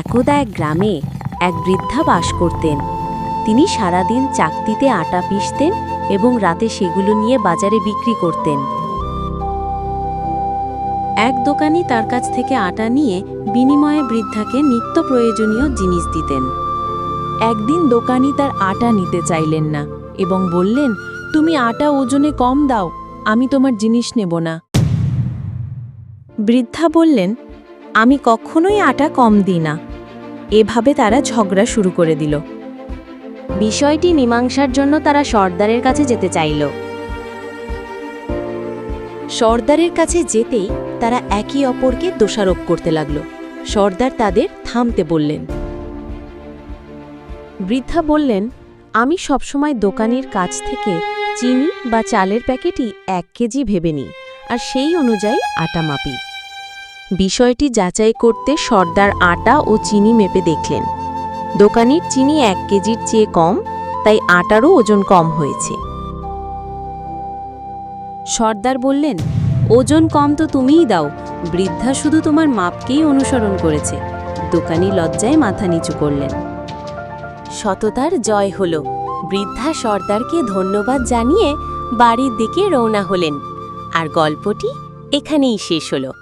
একদা এক গ্রামে এক বৃদ্ধা বাস করতেন। তিনি সারাদিন চাকতিতে আটা পিষতেন এবং রাতে সেগুলো নিয়ে বাজারে বিক্রি করতেন। এক দোকানি তার কাছ থেকে আটা নিয়ে বিনিময়ে বৃদ্ধাকে নিত্য প্রয়োজনীয় জিনিস দিতেন। একদিন দোকানি তার আটা নিতে চাইলেন না এবং বললেন, তুমি আটা ওজনে কম দাও, আমি তোমার জিনিস নেব না। বৃদ্ধা বললেন আমি কখনোই আটা কম দিই না। এভাবে তারা ঝগড়া শুরু করে দিল। বিষয়টি মীমাংসার জন্য তারা সর্দারের কাছে যেতে চাইল। সর্দারের কাছে যেতেই তারা একে অপরকে দোষারোপ করতে লাগল। সর্দার তাদের থামতে বললেন। বৃদ্ধা বললেন, আমি সবসময় দোকানির কাছ থেকে চিনি বা চালের প্যাকেটই এক কেজি ভেবে নিই, আর সেই অনুযায়ী আটা মাপি। বিষয়টি যাচাই করতে সর্দার আটা ও চিনি মেপে দেখলেন। দোকানির চিনি এক কেজির চেয়ে কম, তাই আটারও ওজন কম হয়েছে। সর্দার বললেন, ওজন কম তো তুমিই দাও, বৃদ্ধা শুধু তোমার মাপকেই অনুসরণ করেছে। দোকানি লজ্জায় মাথা নিচু করলেন। সততার জয় হল। বৃদ্ধা সর্দারকে ধন্যবাদ জানিয়ে বাড়ির দিকে রওনা হলেন। আর গল্পটি এখানেই শেষ হলো।